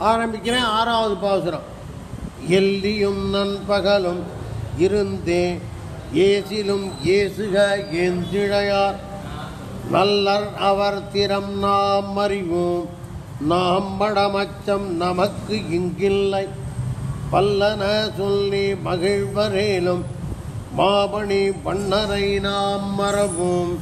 ஆரம்பிக்கிறேன் ஆறாவது பாசுரம். எல்லியும் நண்பகலும் இருந்தே ஏசிலும் ஏசுக ஏந்திழையார் நல்லர் அவர் திறம் நாம் அறிவோம் நாம் மடமச்சம் நமக்கு இங்கில்லை. பல்லன சொல்லி மகிழ்வரேலும் மாபணி பண்ணரை நாம் மறவும்.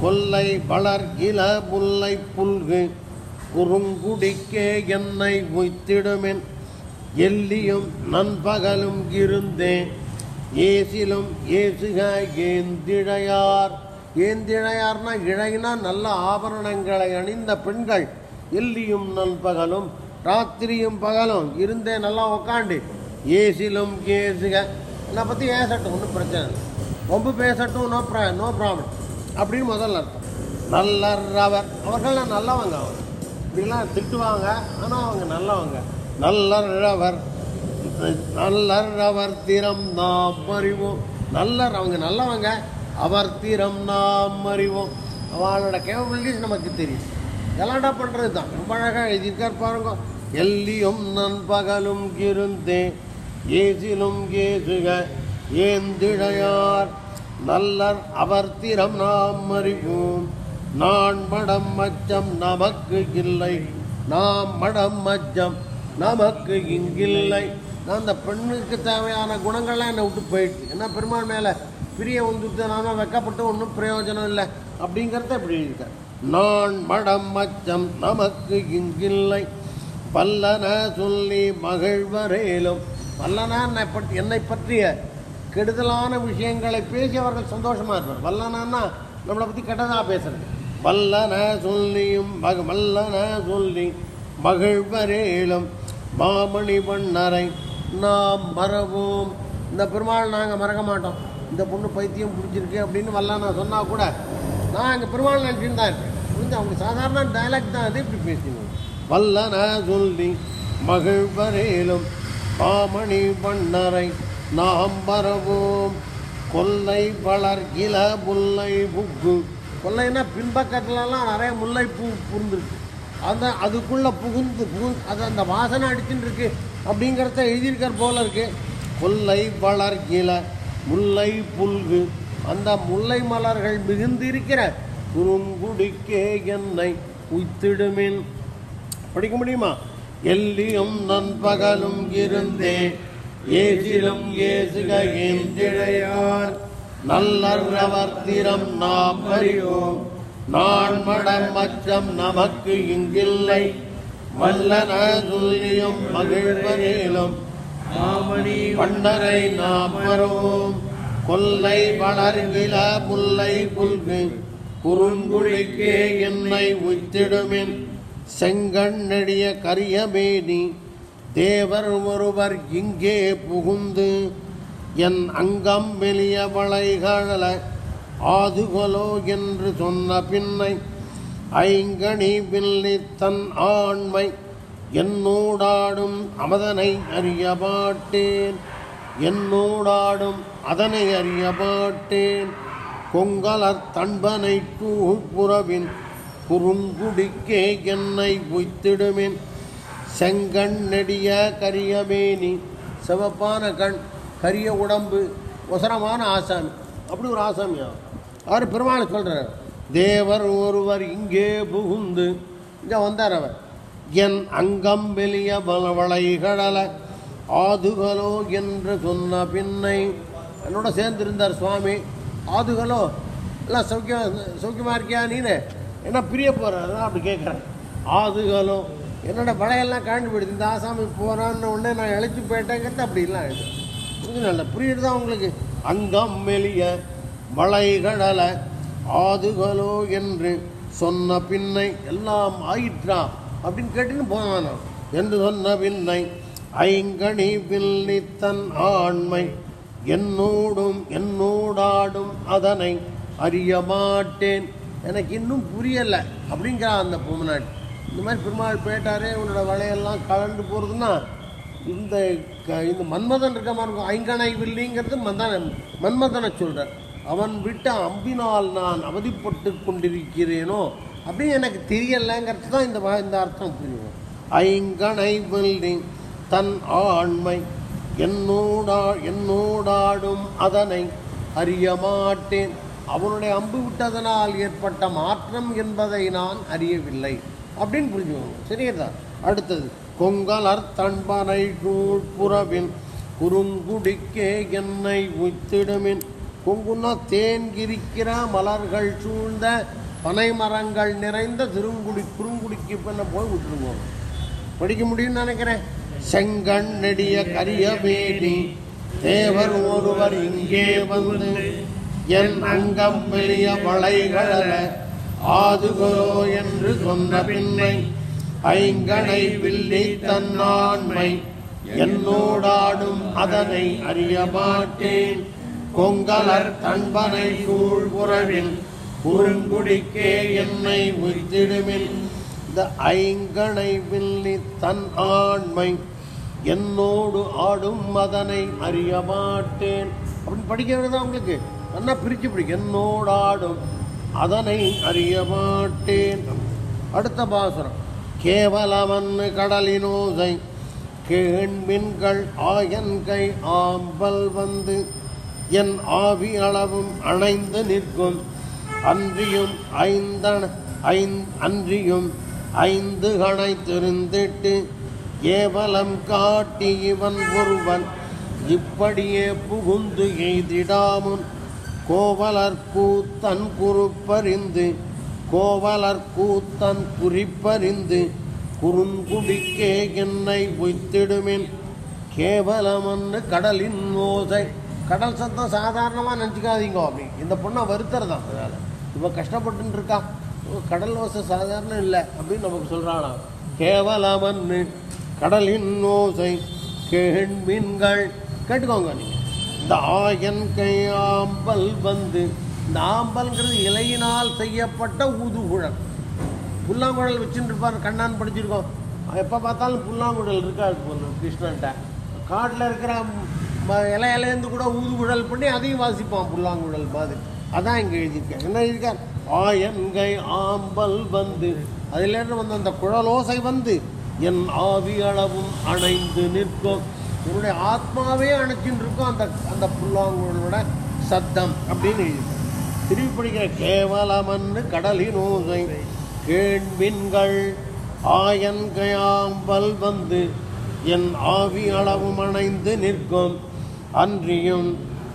கொல்லை வளர் இல புல்லை புல்கு குறுங்குடிக்கே என்னை உய்த்திடுமென். எல்லியும் நண்பகலும் இருந்தே ஏசிலும் ஏசுக ஏந்திழையார். ஏந்திழையார்னா இழைனா நல்ல ஆபரணங்களை அணிந்த பெண்கள். எல்லியும் நண்பகலும் ராத்திரியும் பகலும் இருந்தே நல்லா உக்காண்டு. ஏசிலும் ஏசுக. என்னை பற்றி ஏசட்டும் ஒன்றும் பிரச்சனை இல்லை. ரொம்ப பேசட்டும் நோ ப்ரா நோ ப்ராப்ளம் அப்படின்னு முதல்ல அர்த்தம். நல்லர் அவர் அவர்கள்லாம் நல்லவங்க அவர் இப்படிலாம் திட்டுவாங்க ஆனால் அவங்க நல்லவங்க. நல்லவர் நல்லவர் நல்லர் திறம் நாம் அறிவோம். நல்லர் அவங்க நல்லவங்க அவர் தீரம் நாம் அறிவோம். அவளோட கேபபிலிட்டிஸ் நமக்கு தெரியும். எல்லாம்டா பண்ணுறது தான். ரொம்ப அழகாக எழுதியிருக்கார் பாருங்க. எல்லியும் நண்பகலும் இருந்தே ஏசிலும் ஏசுக ஏந்திழையார். நல்லர் அவர் திறம் நாம் அறிவோம். நான் மடம் மச்சம் நமக்கு இல்லை. நாம் மடம் மச்சம் நமக்கு இங்கில்லை. நான் அந்த பெண்ணுக்கு தேவையான குணங்கள்லாம் என்னை விட்டு போயிடுச்சு. என்ன பெருமாள் மேலே பிரிய வந்துட்டு நானும் வெக்கப்பட்டு ஒன்றும் பிரயோஜனம் இல்லை அப்படிங்கிறத இப்படி இருக்க நான் மடம் மச்சம் நமக்கு இங்கில்லை. பல்லன சொல்லி மகிழ்வரேலும். வல்லனா என்னை பற்றி என்னை பற்றிய கெடுதலான விஷயங்களை பேசி அவர்கள் சந்தோஷமாக இருப்பார். வல்லனான்னா நம்மளை பற்றி கெட்டதாக பேசுறது. வல்லன சொல்லியும் மக வல்லன சொல்லி மகிழ்வரேலும் மாமணி மன்னரை நாம் மறவோம். இந்த பெருமாள் நாங்கள் மறக்க மாட்டோம். இந்த பொண்ணு பைத்தியம் பிடிச்சிருக்கு அப்படின்னு வல்லானா சொன்னால் கூட நான் எங்கள் பெருமாள் நினச்சின்னு தான் இருக்கேன். புரிஞ்சு? அவங்க சாதாரண டைலாக் தான் அது. இப்படி பேசினோம் வல்லன சொல்லி மகிழ்வரேலும் பாமணி மன்னரை நாம் மறவோம். கொல்லை வளர் இல புல்லை புக்கு கொல்லைன்னா பின்பக்கத்துலலாம் நிறைய முல்லைப்பூ புரிந்துருக்கு அந்த அதுக்குள்ளே புகுந்து புகுந்து அது அந்த வாசனை அடிச்சுட்டு இருக்கு அப்படிங்கிறத எழுதியிருக்கிற போல இருக்கு. கொல்லை வளர் இல முல்லை புல்கு அந்த முல்லை மலர்கள் மிகுந்திருக்கிற குறுங்குடிக்கே என்னை உய்த்திடுமின் படிக்க முடியுமா? எல்லியும் நண்பகலும் இருந்தே ஏசிலும் ஏசுக திழையார். நல்லர் திறம் நாம் அறியோம் நான் மடம் மச்சம் நமக்கு இங்கில்லை. வல்லன துல்லியும் மகிழ்வரேலும் வண்ணரை நாம் வருவோம் கொல்லை வளர்கில முல்லை புல்கு. குறுங்குழிக்கே என்னை உய்த்திடுமின். செங்கண் நெடிய கரியமேனி. தேவர் ஒருவர் இங்கே புகுந்து என் அங்கம் வெளிய வளைகள ஆதுகலோ என்று சொன்ன பின்னை ஐங்கணி வில்லி தன் ஆண்மை என்னோடாடும் அமதனை அறிய மாட்டேன். என்னோடாடும் அதனை அறிய மாட்டேன். கொங்கலர் தன்பனை கூப்புறவின் குறுங்குடிக்கே என்னை புய்த்திடுமேன் செங்கண் நெடிய கரியமேனி சிவப்பான கண் கரிய உடம்பு ஒசரமான ஆசாமி. அப்படி ஒரு ஆசாமி அவர் அவர் பெருமாளை சொல்கிறார் தேவர் ஒருவர் இங்கே புகுந்து இங்கே வந்தார் அவர். என் அங்கம் வெளிய பலவளைகள ஆதுகலோ என்று சொன்ன பின்னை என்னோட சேர்ந்திருந்தார் சுவாமி. ஆதுகளோ? எல்லாம் சௌக்கியம் சௌக்கியமாக இருக்கியா நீனு? என்ன பிரிய போகிறார் அப்படி கேட்குறேன் ஆதுகளோ? என்னோட வளையெல்லாம் காண்டு போயிடுது இந்த ஆசாமி போகிறான்னு உடனே நான் இழைச்சி போயிட்டேங்கிறது அப்படிலாம் ஆயிடுது இது நல்ல புரியுதுதான் உங்களுக்கு? அங்கம் மெலிய மலைகடல ஆதுகளோ என்று சொன்ன பின்னை எல்லாம் ஆயிற்றா? அப்படின்னு கேட்டுன்னு போனான் என்று சொன்ன பின்னை ஐங்கணி வில்லி தன் ஆண்மை என்னோடும் என்னோடாடும் அதனை அறிய மாட்டேன். எனக்கு இன்னும் புரியலை அப்படிங்கிறான் அந்த பொம்மநாட்டி இந்த மாதிரி பெருமாள் போயிட்டாரே உன்னோட வலையெல்லாம் கலந்து போகிறதுன்னா இந்த க- இந்த மன்மதன் இருக்க மாதிரி இருக்கும். ஐங்கணை வில்லிங்கிறது மந்தன மன்மதனை சொல்கிறார் அவன் விட்ட அம்பினால் நான் அவதிப்பட்டு கொண்டிருக்கிறேனோ? அப்படின்னு எனக்கு தெரியலைங்கிறது தான் இந்த இந்த அர்த்தம் புரியும் ஐங்கனை வில்லிங் தன் ஆண்மை என்னோடா என்னோடாடும் அதனை அறிய மாட்டேன். அவனுடைய அம்பு விட்டதனால் ஏற்பட்ட மாற்றம் என்பதை நான் அறியவில்லை. அப்படின்னு புரிஞ்சுக்கோங்க. சரியா? அடுத்தது. கொங்கலர் தன்பனை புறவின் குறுங்குடிக்கே என்னை உய்த்திடுமின். கொங்குன்னா தேன் கிரிக்கிற மலர்கள் சூழ்ந்த பனை மரங்கள் நிறைந்த திருங்குடி குறுங்குடிக்கு பின்ன போய் விட்டுருவோம் படிக்க முடியும்னு நினைக்கிறேன். செங்கண் நெடிய கரிய வேலி தேவர் ஒருவர் இங்கே வந்து என் அங்கம் பெரிய வளைகள ஆதுகோ என்று சொன்ன பின்னை ஐங்கனை வில்லி தன்னாண்மை என்னோடாடும் அதனை அறிய மாட்டேன் கொங்கலர் தன்பனை சூழ் புறவின் குறுங்குடிக்கே என்னை உய்திடுமின். இந்த ஐங்கனை வில்லி தன் ஆண்மை என்னோடு ஆடும் அதனை அறிய மாட்டேன் அப்படின்னு படிக்கிறது தான் உங்களுக்கு. நல்லா பிரித்து பிடிக்கும் என்னோடு ஆடும் அதனை அறிய மாட்டேன் அடுத்த பாசுரம். கேவலமன்னு கடலினோசை கேண்மின்கள் ஆயன்கை ஆம்பல் வந்து என் ஆவி அளவும் அணைந்து நிற்கும். அன்றியும் ஐந்தன அன்றியும் ஐந்து கணை தெரிந்திட்டு ஏவலம் காட்டி இவன் ஒருவன் இப்படியே புகுந்து எய்திடாமுன் கோவலர் கூத்தன் குறுப்பறிந்து கோவலர் கூத்தன் குறிப்பறிந்து குறுங்குடிக்கே என்னை உய்த்திடுமின் கேவலமன்னு கடலின் ஓசை. கடல் சத்தம் சாதாரணமாக நினச்சிக்காதீங்க அப்படி. இந்த பொண்ணை வருத்தர் தான் அதனால். இப்போ கஷ்டப்பட்டுன்னு இருக்கா கடல் ஓசை சாதாரணம் இல்லை அப்படின்னு நமக்கு சொல்கிறானா கேவலமன்னு கடலின் ஓசை. கேண்மீன்கள். கேட்டுக்கோங்க நீங்கள் இந்த ஆயன் வந்து இந்த இலையினால் செய்யப்பட்ட ஊதுகுழல். புல்லாங்குழல் வச்சுட்டு இருப்பார் கண்ணான் படிச்சிருக்கோம். எப்போ பார்த்தாலும் புல்லாங்குழல் இருக்காது போல கிருஷ்ணன்ட்ட. காட்டில் இருக்கிற ம- இலை கூட ஊதுகுழல் பண்ணி அதையும் வாசிப்பான் புல்லாங்குழல் மாதிரி. அதான் இங்கே எழுதியிருக்கேன் என்ன எழுதியிருக்கார்? ஆயன்கை ஆம்பல் வந்து அதிலேருந்து வந்து அந்த குழலோசை வந்து என் ஆவி அளவும் அணைந்து நிற்கும். என்னுடைய ஆத்மாவே அணைச்சின்னு இருக்கும் அந்த அந்த புல்லாங்குழலோட சத்தம் அப்படின்னு எழுதியிருக்கேன் திருப்பி படிக்கிற கேவலமன்னு கடலின் கேள்வின்கள் கேண்மின்கள் ஆயன்கையாம்பல் வந்து என் ஆவி அளவும் அணைந்து நிற்கும். அன்றியும்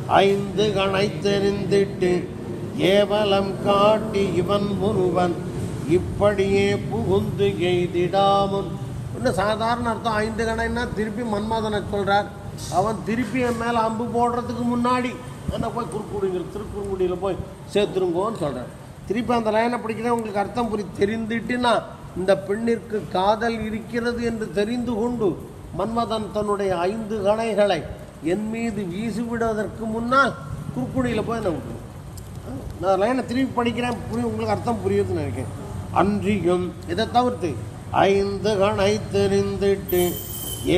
ஐந்து கணை தெரிந்திட்டு ஏவலம் காட்டி இவன் ஒருவன். இப்படியே புகுந்து எய்திடாமுன். இன்னும் சாதாரண அர்த்தம் ஐந்து கணைன்னா திருப்பி மன்மதனை சொல்கிறார் அவன் திருப்பி என் மேலே அம்பு போடுறதுக்கு முன்னாடி என்ன போய் குறுக்குடிங்கிற திருக்குறுங்குடியில் போய் சேர்த்துருங்கோன்னு சொல்கிறார் திருப்பி அந்த லைனை படிக்கிறேன் உங்களுக்கு அர்த்தம் புரி தெரிந்துட்டுனா இந்த பெண்ணிற்கு காதல் இருக்கிறது என்று தெரிந்து கொண்டு மன்மதன் தன்னுடைய ஐந்து கணைகளை என் மீது வீசிவிடுவதற்கு முன்னால் குறுக்குடியில் போய் என்ன விட்டுருவோம் நான் லைனை திருப்பி படிக்கிறேன் புரியும் உங்களுக்கு அர்த்தம் புரியுதுன்னு நினைக்கிறேன். அன்றியும் இதை தவிர்த்து ஐந்து கணை தெரிந்திட்டு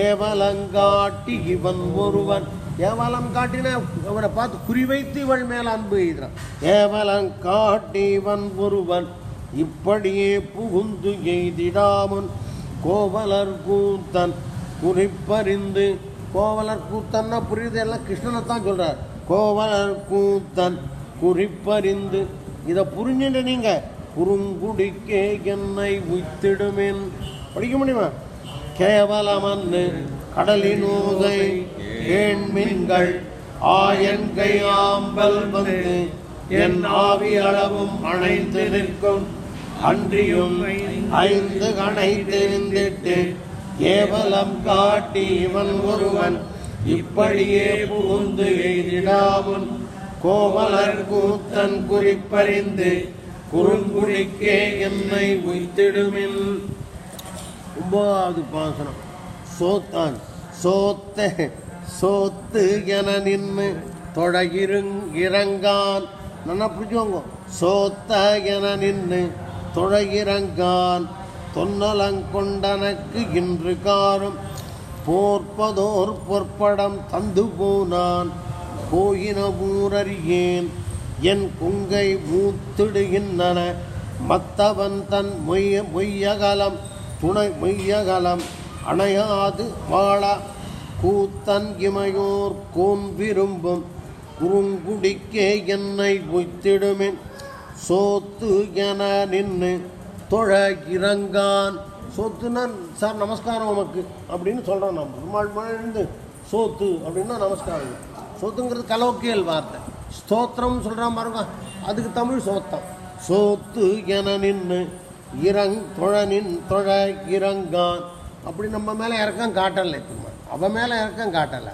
ஏவலங்காட்டி இவன் ஒருவன் ஏவலம் காட்டின அவரை பார்த்து குறிவைத்து இவள் மேல அன்பு எய்தான் ஏவலம் காட்டி இவன் ஒருவன் இப்படியே புகுந்து எய்திடாமன் கோவலர் கூத்தன் குறிப்பறிந்து கோவலர் கூத்தன்னா புரியுது எல்லாம் கிருஷ்ணனை தான் சொல்றார். கோவலர் கூத்தன் குறிப்பறிந்து இதை புரிஞ்சுட்டு நீங்க. குறுங்குடிக்கே என்னை உய்த்திடுமேன். படிக்க முடியுமா? கேவலமன்னு கடலின் ஓதை கேண்மின்கள் ஆயன் கையாம்பல் வந்து என் ஆவி அளவும் அணைந்து நிற்கும். அன்றியும் ஐந்து கணை தெரிந்திட்டு கேவலம் காட்டி இவன் ஒருவன் இப்படியே புகுந்து எய்திடாமுன் கோவலர் கூத்தன் குறிப்பறிந்து குறுங்குடிக்கே என்னை உய்த்திடுமின். ஒன்பதாவது பாசனம். சோத்தான் சோத்த சோத்து என நின்று தொடகிருங் இறங்கான். நல்லா புரிஞ்சுவாங்க சோத்த என நின்று தொழகிறங்கான் தொன்னலங்கொண்டனக்கு இன்று காரும். போர்ப்பதோர் பொற்படம் தந்து போனான். போயின ஊரறியேன். என் குங்கை மூத்திடுகின்றன. மத்தவன் தன் மொய்ய மொய்யகலம் துணை மொய்யகலம் அணையாது வாழ. கூத்தன் இமையோர் கோன் விரும்பும் குறுங்குடிக்கே என்னை உய்த்திடுமின் சோத்து என நின்று தொழ இறங்கான். சோத்துனா சார் நமஸ்காரம் உமக்கு. அப்படின்னு சொல்கிறோம் நம்ம பெருமாள் மழந்து சோத்து அப்படின்னா நமஸ்காரம். சோத்துங்கிறது கலோக்கியல் வார்த்தை. ஸ்தோத்திரம் சொல்கிறான் பாருங்க அதுக்கு தமிழ் சோத்தம். சோத்து என நின்று இறங் தொழனின் தொழ இறங்கான். அப்படி நம்ம மேலே இறக்கம் காட்டலை பெருமாள் அவன் மேலே இறக்கம் காட்டலை.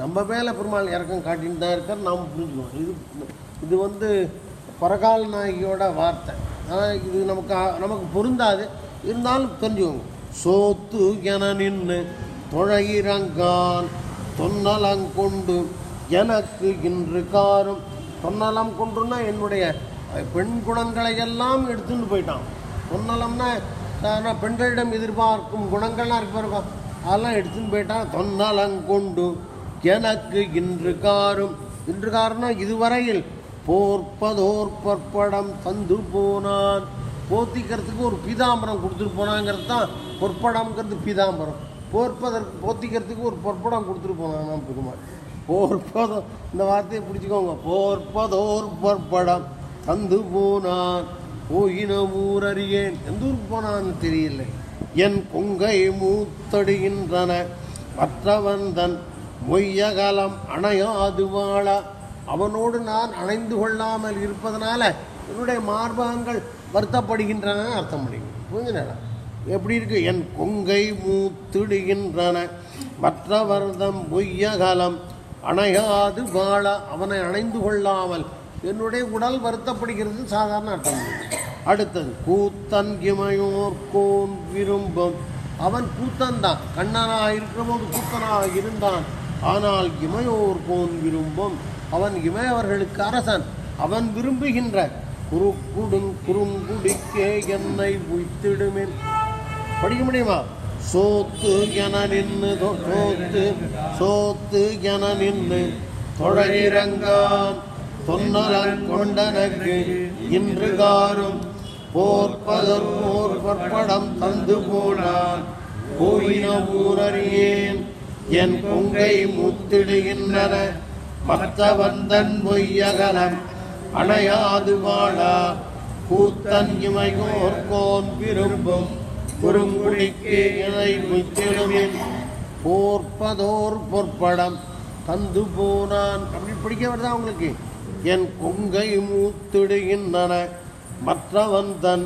நம்ம மேலே பெருமாள் இறக்கம் காட்டின்னு தான் இருக்கார் நாம் புரிஞ்சுக்கணும். இது இது வந்து பரகால் நாயகியோட வார்த்தை. ஆனால் இது நமக்கு நமக்கு பொருந்தாது. இருந்தாலும் தெரிஞ்சுக்கோங்க. சோத்து என நின்று தொழையிறங்கான் தொன்னலங்கொண்டு எனக்கு இன்று காரும். தொன்னலம் கொண்டுன்னா என்னுடைய பெண் குணங்களை எல்லாம் எடுத்துன்னு போயிட்டான். தொன்னலம்னா ஆனால் பெண்களிடம் எதிர்பார்க்கும் குணங்கள்லாம் இருக்கு பாருங்க. அதெல்லாம் எடுத்துன்னு போயிட்டா தொன்னலங்கொண்டு எனக்கு இன்று காரும். இன்று காரும்னா இதுவரையில் போர்ப்பதோர் பற்படம் தந்து போனான். போத்திக்கிறதுக்கு ஒரு பீதாம்பரம் கொடுத்துட்டு போனாங்கிறது தான் பொற்படம்ங்கிறது பீதாம்பரம். போர்ப்பதற்கு போத்திக்கிறதுக்கு ஒரு பொற்படம் கொடுத்துட்டு போனாங்க பெருமாள் போர்ப்பதம் இந்த வார்த்தையை பிடிச்சிக்கோங்க. போர்ப்பதோர் பொற்படம் தந்து போனான். போயின ஊரறியேன். எந்த ஊருக்கு போனான்னு தெரியல. என் கொங்கை மூத்தடுகின்றன. மற்றவன் மொய்யகலம் அணையாது வாழ. அவனோடு நான் அணைந்து கொள்ளாமல் இருப்பதனால என்னுடைய மார்பகங்கள் வருத்தப்படுகின்றன அர்த்தம் முடியும் புரிஞ்சுனடா எப்படி இருக்கு? என் கொங்கை மூத்திடுகின்றன. மற்றவர்தம் பொய்யகலம் அணையாது வாழ. அவனை அணைந்து கொள்ளாமல் என்னுடைய உடல் வருத்தப்படுகிறது சாதாரண அர்த்தம். அடுத்தது கூத்தன் இமையோர் கோன் விரும்பும். அவன் கூத்தன் தான் கண்ணனாக இருக்கிற போது கூத்தனாக இருந்தான். ஆனால் இமையோர் கோன் விரும்பும். அவன் இமையவர்களுக்கு அரசன். அவன் விரும்புகின்ற குறுக்குடும் குறுங்குடிக்கே என்னை உய்த்திடுமின். படிக்க முடியுமா? சோத்து என நின்று சோத்து சோத்து என நின்று தொழகிரங்கான் தொன்னரன் கொண்டனக்கு இன்று காரும். போர்ப்பதற்போர் பற்படம் தந்து போனார் போயின ஊரறியேன். என் கொங்கை முத்திடுகின்றன. மற்றவந்தன் பொய்யகலம் அணையாது வாழா. கூத்தன் இமையோர்கோன் விரும்பும். குறுங்குடிக்கு இணை முத்திடுமின் போர்ப்பதோர் பொற்படம் தந்து போனான். அப்படி பிடிக்க வருதா உங்களுக்கு? என் கொங்கை மூத்துடுகின்றன. மற்றவன் தன்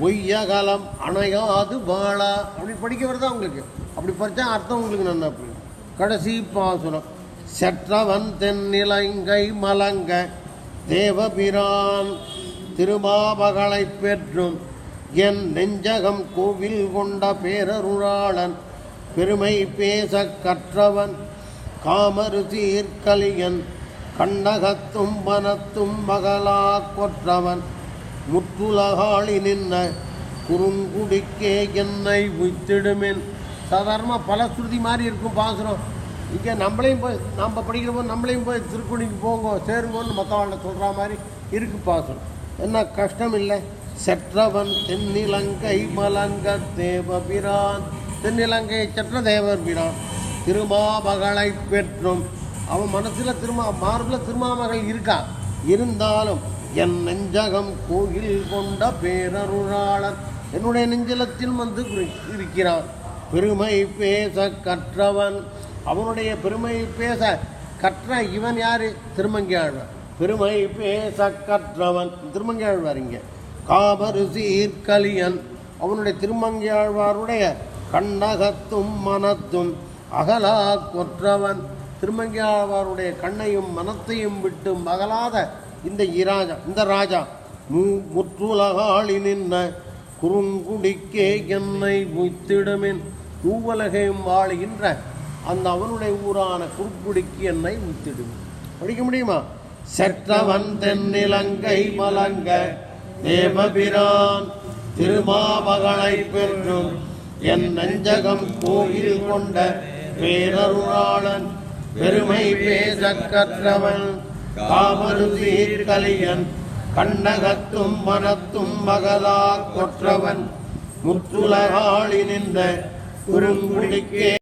ஒய்யகலம் அணையாது வாழா. அப்படி படிக்க வருதா உங்களுக்கு? அப்படி படித்தா அர்த்தம் உங்களுக்கு நல்லா புரியும் கடைசி பாசுரம். செற்றவன் தென்னிலங்கை மலங்க தேவபிரான் திருமாமகளை பெற்றும் என் நெஞ்சகம் கோவில் கொண்ட பேரருளாளன் பெருமை பேச கற்றவன் காமரு சீர்கலியன் கண்ணகத்தும் பனத்தும் மகளா கொற்றவன். முற்றுலகாளி நின்ன குறுங்குடிக்கே என்னை உய்த்திடுமேன். சாதாரணமாக பல ஸ்ருதி மாதிரி இருக்கும் பாசுரம். இங்கே நம்மளையும் போய் நம்ம படிக்கிற போது நம்மளையும் போய் திருக்குணிக்கு போங்க சேருங்கன்னு மற்றவங்கள சொல்கிற மாதிரி இருக்கு பாசுரம். என்ன கஷ்டம் இல்லை? செற்றவன் தென்னிலங்கை மலங்க தேவபிரான். தென்னிலங்கை செற்ற தேவர் பிரான் திருமாமகளை பெற்றும் அவன் மனசில் திருமா மார்பில் திருமாமகள் இருக்கா? இருந்தாலும் என் நெஞ்சகம் கோயில் கொண்ட பேரருளாளர் என்னுடைய நெஞ்சலத்தில் வந்து இருக்கிறான் பெருமை பேச கற்றவன் அவனுடைய பெருமை பேச கற்ற இவன் யார்? திருமங்கியாழ்வார். பெருமை பேச கற்றவன் திருமங்கியாழ்வார் இங்கே. காபரு சீர்கலியன் அவனுடைய திருமங்கியாழ்வாருடைய கண்ணகத்தும் மனத்தும் அகலா கொற்றவன். திருமங்கியாழ்வாருடைய கண்ணையும் மனத்தையும் விட்டு மகளாத இந்த இராஜா இந்த ராஜா மூ முற்றுலகாளி நின்ன குறுங்குடிக்கே என்னை உய்த்திடுமின் தூவலகையும் வாழுகின்ற அந்த அவனுடைய ஊரான குறுங்குடிக்கு என்னை உய்த்திடுமின் படிக்க முடியுமா? செற்றவன் தென்னிலங்கை மலங்க தேவபிரான் திருமாமகளை பெற்றும். என் நெஞ்சகம் கோயில் கொண்ட பேரருளாளன் பெருமை பேச கற்றவன் காமரு சீர்கலியன் கண்ணகத்தும் மனத்தும் மகளா கொற்றவன் முத்துலகாளி நின்ற குறுங்குடிக்கே